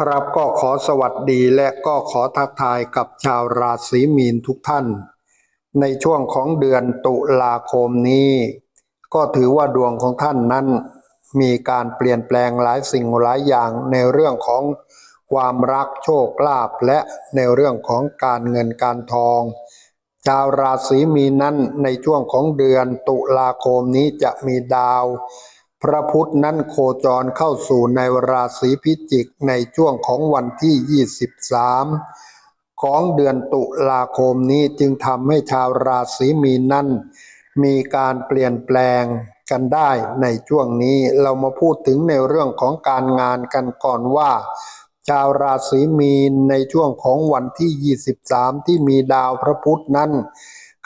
ครับก็ขอสวัสดีและก็ขอทักทายกับชาวราศีมีนทุกท่าน ในช่วงของเดือนตุลาคมนี้ ก็ถือว่าดวงของท่านนั้น มีการเปลี่ยนแปลงหลายสิ่งหลายอย่างในเรื่องของความรักโชคลาภและในเรื่องของการเงินการทอง ชาวราศีมีนนั้นในช่วงของเดือนตุลาคมนี้จะมีดาว พระพุธนั้นโคจรเข้าสู่ในราศีพิจิกในช่วงของวันที่ 23 ของเดือนตุลาคมนี้จึงทำให้ชาวราศีมีนนั้นมีการเปลี่ยนแปลงกันได้ในช่วงนี้เรามาพูดถึงในเรื่องของการงานกันก่อนว่า ชาวราศีมีนในช่วงของวันที่ 23 ที่มีดาวพระพุธนั้น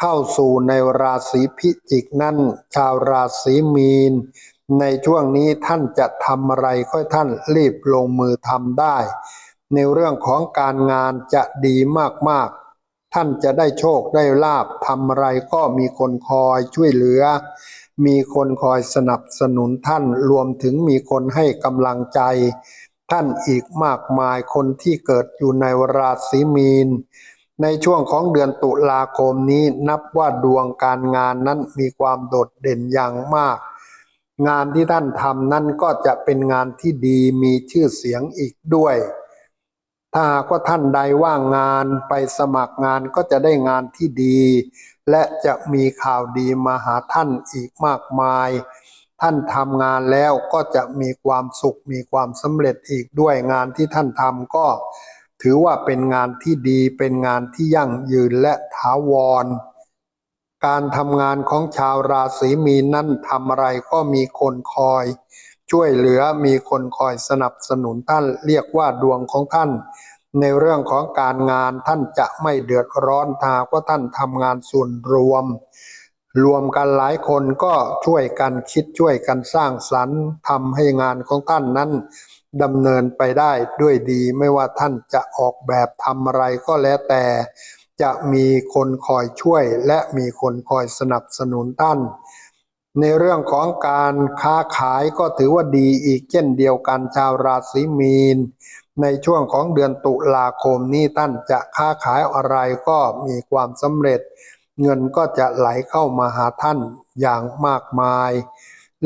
เข้าสู่ในราศีพิจิกนั้น ชาวราศีมีน ในช่วงนี้ท่านจะทำอะไรค่อยท่านรีบลงมือทำได้ ในเรื่องของการงานจะดีมากๆ ท่านจะได้โชคได้ลาบทำอะไรก็มีคนคอยช่วยเหลือ มีคนคอยสนับสนุนท่านรวมถึงมีคนให้กำลังใจ ท่านอีกมากมายคนที่เกิดอยู่ในราศีมีน ในช่วงของเดือนตุลาคมนี้นับว่าดวงการงานนั้นมีความโดดเด่นอย่างมาก งานที่ท่านทำนั้นก็จะเป็นงานที่ดีมีชื่อเสียงอีกด้วย ถ้ากว่าท่านใดว่างงานไปสมัครงานก็จะได้งานที่ดี และจะมีข่าวดีมาหาท่านอีกมากมาย ท่านทำงานแล้วก็จะมีความสุขมีความสำเร็จอีกด้วยงานที่ท่านทำก็ ถือว่าเป็นงานที่ดีเป็นงานที่ยั่งยืนและถาวร การทำงานของชาวราศีมีนนั้นทำอะไรก็มีคนคอย ช่วยเหลือมีคนคอยสนับสนุนท่านเรียกว่าดวงของท่าน ในเรื่องของการงานท่านจะไม่เดือดร้อนถ้าว่าท่านทำงานส่วนรวม รวมกันหลายคนก็ช่วยกันคิดช่วยกันสร้างสรรค์ทำให้งานของท่านนั้นดำเนินไปได้ด้วยดีไม่ว่าท่านจะออกแบบทำอะไรก็แล้วแต่ จะมีคนคอยช่วยและมีคนคอยสนับสนุนท่าน ในเรื่องของการค้าขายก็ถือว่าดีอีกเช่นเดียวกันชาวราศีมีน ในช่วงของเดือนตุลาคมนี้ท่านจะค้าขายอะไรก็มีความสำเร็จ เงินก็จะไหลเข้ามาหาท่านอย่างมากมาย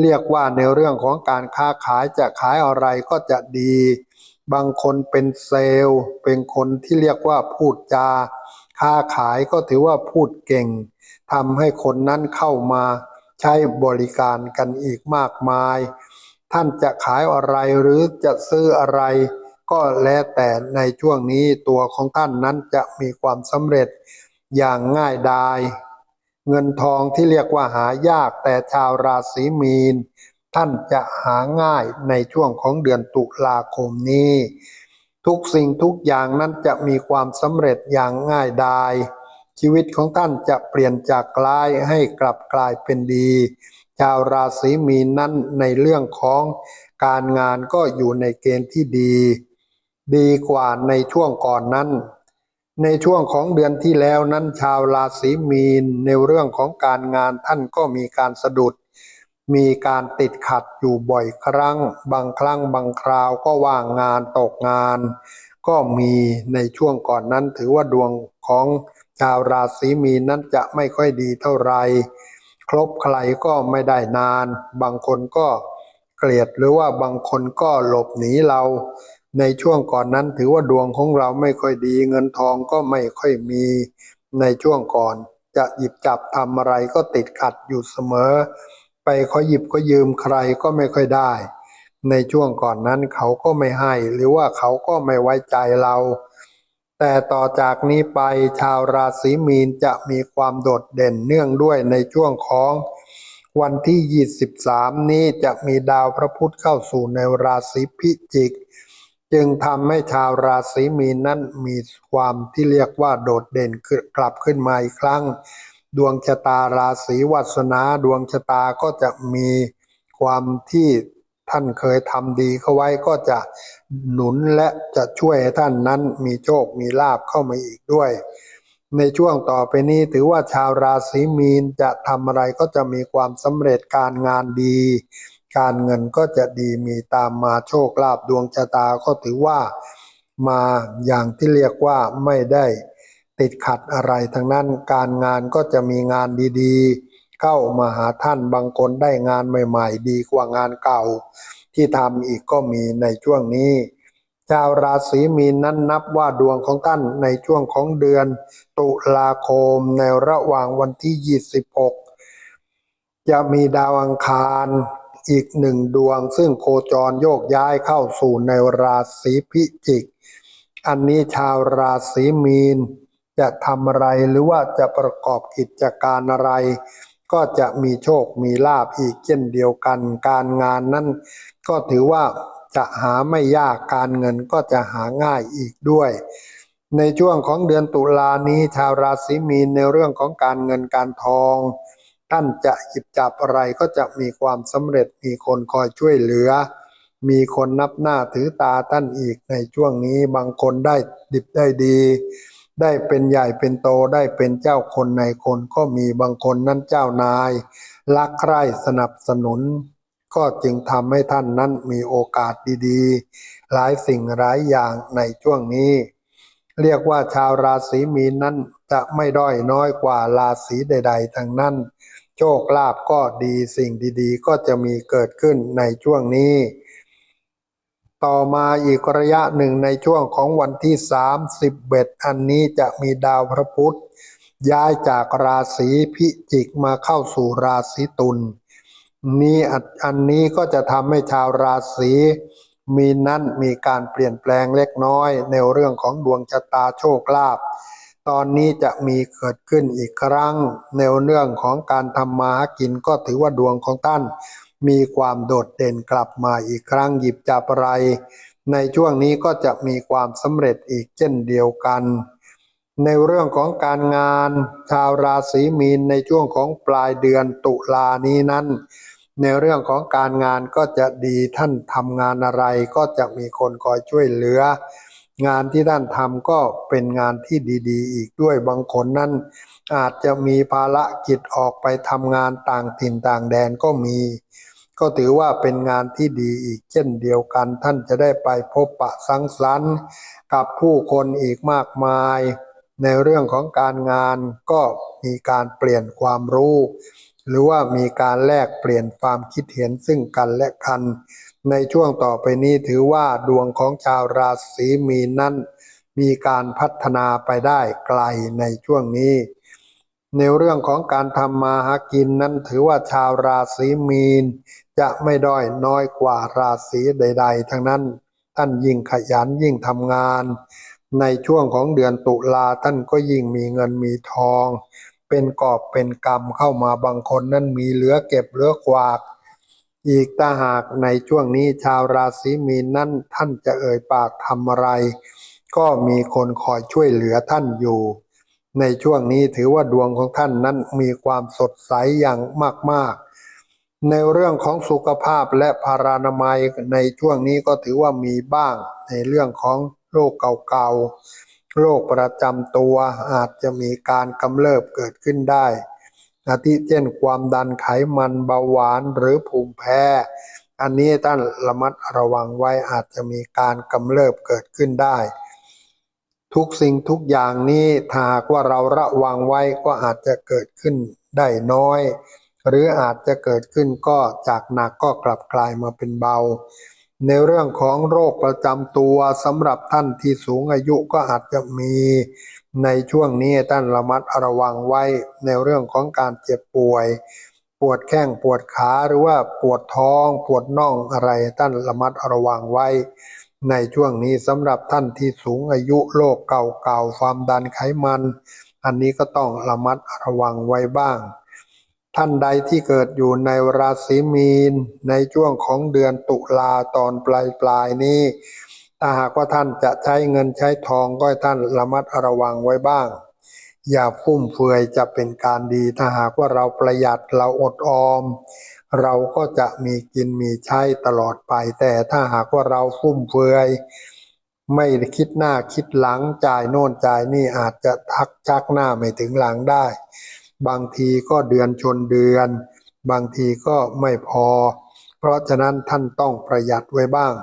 เรียกว่าในเรื่องของการค้าขายจะขายอะไรก็จะดี บางคนเป็นเซลล์ เป็นคนที่เรียกว่าพูดจา ค้าขายก็ถือว่าพูดเก่งทำให้คนนั้นเข้ามาใช้บริการกันอีกมากมาย ท่านจะขายอะไรหรือจะซื้ออะไร ก็แล้วแต่ในช่วงนี้ตัวของท่านนั้นจะมีความสำเร็จอย่างง่ายดาย เงินทองที่เรียกว่าหายากแต่ชาวราศีมีน ท่านจะหาง่ายในช่วงของเดือนตุลาคมนี้ ทุกสิ่งทุกอย่างนั้นจะมีความสำเร็จอย่างง่ายดาย ชีวิตของท่านจะเปลี่ยนจากร้ายให้กลับกลายเป็นดี ชาวราศีมีนนั้นในเรื่องของการงานก็อยู่ในเกณฑ์ที่ดี ดีกว่าในช่วงก่อนนั้น ในช่วงของเดือนที่แล้วนั้นชาวราศีมีนในเรื่องของการงานท่านก็มีการสะดุด มีการติดขัดอยู่บ่อยครั้ง บางครั้งบางคราวก็ว่างงานตกงาน ก็มีในช่วงก่อนนั้นถือว่าดวงของชาวราศีมีนนั้นจะไม่ค่อยดีเท่าไหร่ครบใครก็ไม่ได้นาน บางคนก็เกลียดหรือว่าบางคนก็หลบหนีเรา ในช่วงก่อนนั้นถือว่าดวงของเราไม่ค่อยดี เงินทองก็ไม่ค่อยมีในช่วงก่อน จะหยิบจับทำอะไรก็ติดขัดอยู่เสมอ ไปขอหยิบก็ยืมใครก็ไม่ค่อยได้ ในช่วงก่อนนั้นเขาก็ไม่ให้ หรือว่าเขาก็ไม่ไว้ใจเรา แต่ต่อจากนี้ไปชาวราศีมีนจะมีความโดดเด่นเนื่องด้วยในช่วงของวันที่ 23 นี้จะมีดาวพระพุธเข้าสู่ในราศีพิจิก จึงทำให้ชาวราศีมีนนั้นมีความที่เรียกว่าโดดเด่นกลับขึ้นมาอีกครั้ง ดวงชะตาราศีวัสนาดวงชะตาก็จะมีความที่ท่านเคยทำดีเข้าไว้ก็จะหนุนและจะช่วยให้ท่านนั้นมีโชคมีลาบเข้ามาอีกด้วย ในช่วงต่อไปนี้ถือว่าชาวราศีมีนจะทำอะไรก็จะมีความสำเร็จการงานดี การเงินก็จะดีมีตามมาโชคลาภดวงชะตาก็ถือว่ามาอย่างที่เรียกว่าไม่ได้ ติดขัดอะไรทั้งนั้นการงานก็จะมีงานดีๆ เข้ามาหาท่านบางคนได้งานใหม่ๆ ดีกว่างานเก่า ที่ทำอีกก็มีในช่วงนี้ ชาวราศีมีนนั้นนับว่าดวงของท่านในช่วงของเดือน ตุลาคมในระหว่างวันที่ 26 จะมีดาวอังคารอีกหนึ่งดวง ซึ่งโคจรโยกย้ายเข้าสู่ในราศีพิจิก อันนี้ชาวราศีมีน จะทำอะไรหรือว่าจะประกอบกิจการอะไร ก็จะมีโชคมีลาภอีกเช่นเดียวกัน การงานนั้นก็ถือว่าจะหาไม่ยากการเงินก็จะหาง่ายอีกด้วย ในช่วงของเดือนตุลานี้ชาวราศีมีนในเรื่องของการเงินการทอง ท่านจะหยิบจับอะไรก็จะมีความสำเร็จมีคนคอยช่วยเหลือ มีคนนับหน้าถือตาท่านอีกในช่วงนี้บางคนได้ดิบได้ดี ได้เป็นใหญ่เป็นโตได้เป็นเจ้าคนในคนก็มีบางคนนั้นเจ้านายรักใคร่สนับสนุน ก็จึงทำให้ท่านนั้นมีโอกาสดีๆ หลายสิ่งหลายอย่างในช่วงนี้ เรียกว่าชาวราศีมีนนั้นจะไม่ด้อยน้อยกว่าราศีใด ๆทั้งนั้น โชคลาภก็ดีสิ่งดีๆ ก็จะมีเกิดขึ้นในช่วงนี้ ต่อมาอีกระยะหนึ่งในช่วงของวันที่ 31 อันนี้จะมีดาวพระพุธย้ายจากราศีพิจิกมาเข้าสู่ราศีตุลนี้อันนี้ก็จะทำให้ชาวราศีมีนั้นมีการเปลี่ยนแปลงเล็กน้อยในเรื่องของดวงชะตาโชคลาภตอนนี้จะมีเกิดขึ้นอีกครั้ง ในเรื่องของการทำมาหากินก็ถือว่าดวงของท่าน มีความโดดเด่นกลับมาอีกครั้งหยิบจับอะไร ในช่วงนี้ก็จะมีความสำเร็จอีกเช่นเดียวกัน ในเรื่องของการงาน ชาวราศีมีนในช่วงของปลายเดือนตุลานี้นั้น ในเรื่องของการงานก็จะดีท่านทำงานอะไร ก็จะมีคนคอยช่วยเหลือ งานที่ท่านทำก็เป็นงานที่ดี ๆ อีกด้วยบางคนนั้นอาจจะมีภารกิจออกไปทำงานต่างถิ่นต่างแดนก็มี ก็ถือว่าเป็นงานที่ดีอีกเช่นเดียวกัน ท่านจะได้ไปพบปะสังสรรค์กับผู้คนอีกมากมาย ในเรื่องของการงานก็มีการเปลี่ยนความรู้ หรือว่ามีการแลกเปลี่ยนความคิดเห็นซึ่งกันและกัน ในช่วงต่อไปนี้ถือว่าดวงของชาวราศีมีนั้นมีการพัฒนาไปได้ไกลในช่วงนี้ ในเรื่องของการทำมาหากินนั้นถือว่าชาวราศีมีน จะไม่ด้อยน้อยกว่าราศีใด ๆ ทั้งนั้น ท่านยิ่งขยันยิ่งทำงาน ในช่วงของเดือนตุลาท่านก็ยิ่งมีเงินมีทอง เป็นกอบเป็นกรรมเข้ามาบางคนนั้นมีเหลือเก็บเหลือกวาก อีกตาหากในช่วงนี้ชาวราศีมีนนั้นท่านจะเอ่ยปากทำอะไร ก็มีคนคอยช่วยเหลือท่านอยู่ในช่วงนี้ถือว่าดวงของท่านนั้นมีความสดใสอย่างมาก ๆ ในเรื่องของสุขภาพและพารานามัยในช่วงนี้ก็ถือว่ามีบ้าง ในเรื่องของโรคเก่าๆโรคประจำตัวอาจจะมีการกำเริบเกิดขึ้นได้อาทิเช่นความดันไขมันเบาหวานหรือภูมิแพ้ อันนี้ท่านระมัดระวังไว้อาจจะมีการกำเริบเกิดขึ้นได้ ทุกสิ่งทุกอย่างนี้ถ้าหากว่าเราระวังไว้ก็อาจจะเกิดขึ้นได้น้อย หรืออาจจะเกิดขึ้นก็จากหนักก็กลับกลายมาเป็นเบา ในเรื่องของโรคประจำตัวสำหรับท่านที่สูงอายุก็อาจจะมีในช่วงนี้ท่านระมัดระวังไว้ในเรื่องของการเจ็บป่วย ปวดแข้งปวดขาหรือว่าปวดท้อง ปวดน่องอะไรท่านระมัดระวังไว้ ในช่วงนี้สำหรับท่านที่สูงอายุโรคเก่าๆความดันไขมัน อันนี้ก็ต้องระมัดระวังไว้บ้าง ท่านใดที่เกิดอยู่ในราศีมีน ในช่วงของเดือนตุลาตอนปลายปลายนี้ ถ้าหากว่าท่านจะใช้เงินใช้ทองก็ให้ท่านระมัดระวังไว้บ้าง อย่าฟุ่มเฟือยจะเป็นการดี ถ้าหากว่าเราประหยัดเราอดออม เราก็จะมีกินมีใช้ตลอดไป แต่ถ้าหากว่าเราฟุ่มเฟือยไม่คิดหน้าคิดหลังจ่ายโน่นจ่ายนี่อาจจะทักชักหน้าไม่ถึงหลังได้ บางทีก็เดือนชนเดือน บางทีก็ไม่พอ เพราะฉะนั้นท่านต้องประหยัดไว้บ้าง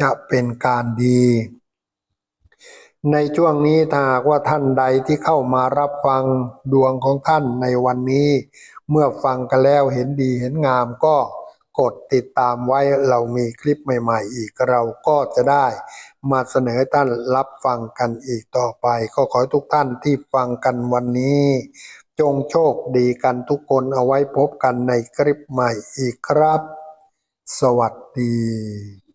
จะเป็นการดี ในช่วงนี้ถ้าหากว่าท่านใดที่เข้ามารับฟังดวงของท่านในวันนี้ เมื่อฟังกันแล้วเห็นดีเห็นงามก็กดติดตามไว้เรามีคลิปใหม่ๆ อีกเราก็จะได้มาเสนอท่านรับฟังกันอีกต่อไป ก็ขอให้ทุกท่านที่ฟังกันวันนี้ จงโชคดีกันทุกคนเอาไว้พบกันในคลิปใหม่อีกครับ สวัสดี